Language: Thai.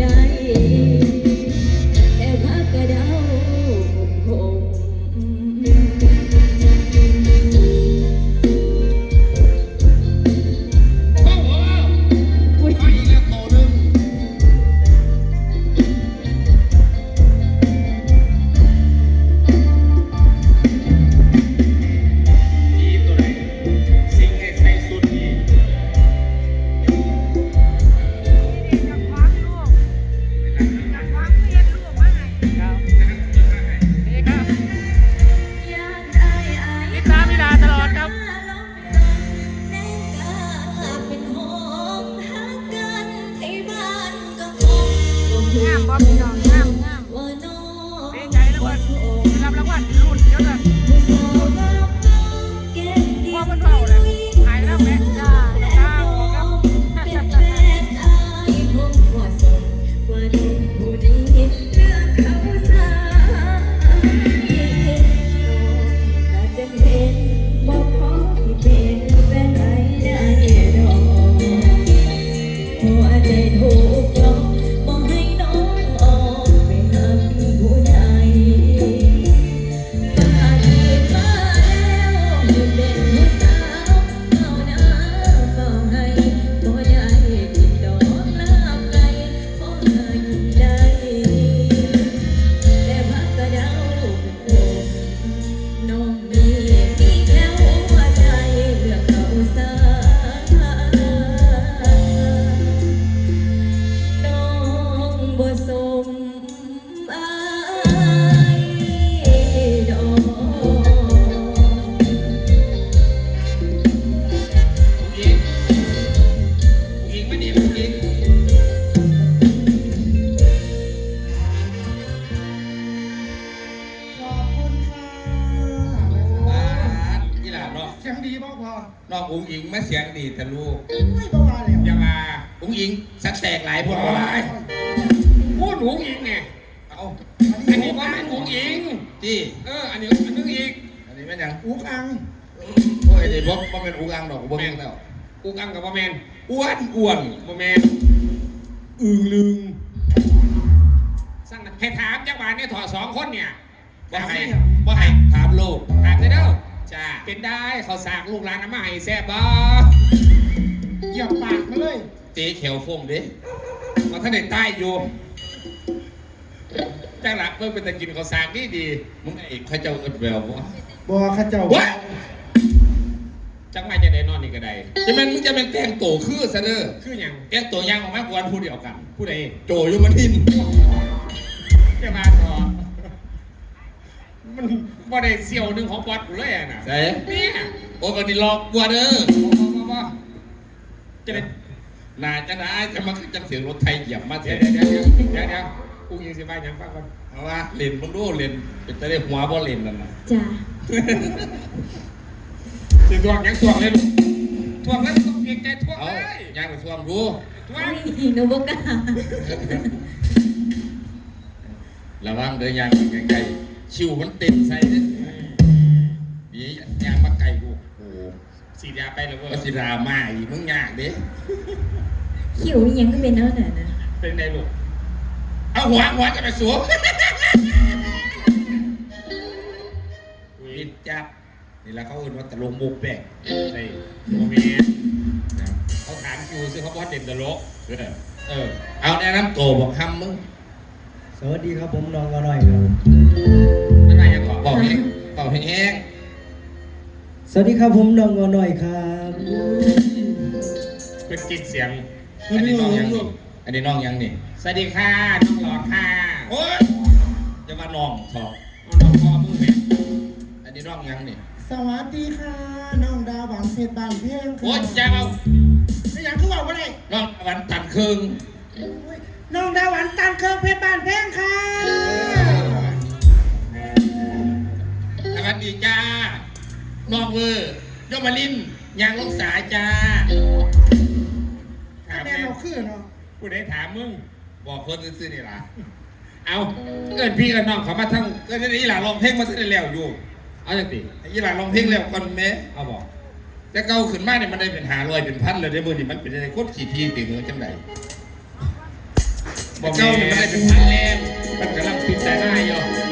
night. เพิ่นไปรับวัลรุ่นเดียวกันพ่อเนเฝ้าเลยหายแล้วแม่จ้าช่าลูก น้องอุ้งอิงไม่เสียงดีแต่ลูกไม่ประมาณแล้วอย่ามาอุ้งอิงสักแตกหลายพวกโอ้เราหลายยพูดหูอิงไงเอาอันนี้ว่าเป็นหูอิงที่เอออันนี้อันนึงอีกอันนี้แม่นยังอุกอังโอ้ยนี่บ่บ่เป็นอุ้งอังดอกบ่แม่นแล้วกูกังกับพ่อแมนอ้วนอ้วนพ่อแมนอึงลึงสั่งให้ถามจักบาลเนี่ยถอดสองคนเนี่ยบ่ให้บ่ให้ถามโลกถามเลยเด้อ จ้าเป็นได้เขาสากลูกหลานน้ำมาให้แซ่บบ่เหยียบปากมาเลย เจ๊เขียวฟงเด้มาท่านได้ใต้อยู่จังหลักเพิ่งเป็นตะกินเขาวสากนี่ดีมึงไอ้ข้าเจ้าเอิดแววบ่บอข้าเจ้าว้าจังไม่จะได้นอนนี่ก็ได้จะเป็นมึงจะเป็นแต่งโตคือซะเด้อคืออย่างแต่งโตย่างออกมาควรพูดเดียวกันผู้ใดโจอยู่มันทินจะมาถอด มันบ่ได้เสี่ยวหนึ่งของปอดกูเลยอะน่ะใส่เนี่ยโอ้กันนี่หลอกกว่าเด้อบ่บ่บ่จะได้น่าจะได้จะมาจังเสียงรถไทยเหยียบมาเถเดี๋ยวอะเดี๋ยวเดี๋ยวเดี๋ยวเดี๋ยวกูยิงสิบ้ายังฟังก่อนเอาว่าเล่นมึงดูเล่นเป็นจะได้หัวบ่เล่นนั่นน่ะจ้ะสิทวงยังทวงเลยลูกทวงแล้วต้องเพียงใจทวงเอาเลยย่างไปซ่วมดูทวงอุ้ยหนูบอกกล้าระวังเด้อย่างไกลๆ ชิวมันเต็มใส่เด้อนี่ย่างมาไกลดูโอ้โหสีดยาไปเลยเว้ยก็สิดราม่าอีกมึงยากเด้ขิวอิหยังก็เป็นแล้วน่ะนะเป็นไงลูกเอาหัวหัวจะไปสวมปิดจับนี่แหละเขาเอิ้นว่าตะลงมุกแปะไอ้โมเมนเขาถามคิวซึ่งเขาบอกเด่นตลกเออ เออเอาแนะนำตัวบอกคำมึง สวัสดีครับผมน้องก็น้อยครับนั่นไงยังบอกบอกให้บอกให้แห้งสวัสดีครับผมน้องก็น้อยครับเป็นกินเสียงอันนี้น้องยังนี่อันนี้น้องยังนี่สวัสดีค่ะน้องหลอดค่ะโอ้ยจะมาน้องทอกเอาน้องพ่อมึงเนี่ยอันนี้น้องยังนี่สวัสดีค่ะน้องดาวหวานเพชรบางเพียงค่ะโอ้ยจะเอาไม่อยากคือว่าว่าไรน้องวันตัดครึ่ง น้องดาวหวานตันเครื่องเพชรบานเพียงค่ะสวัสดีจ้า น้องเวอร์ยมมาลินยางลงสายจ้า ถามแม่แม่เราคือเนาะกูได้ถามมึง บอกคนซื่อๆนี่ล่ะ เอาเกินพี่กับน้องเขามาทั้งก็ได้อีหลาลองเพลงมาตั้งแต่แล้วอยู่ เอาจังติอีหลาลองเพลงแล้วก่อนแม่เอาบอกแต่เก่าขึ้นมาเนี่ยมันได้เป็นหาลอยเป็นพันเลยได้มือนี่มันเป็นอะไรโคตรขี้ทีติ่งเงจังได แต่เจ้าเนี่ยมันได้เป็นพันแล้วมันกำลังปิดใจหน้าอยู่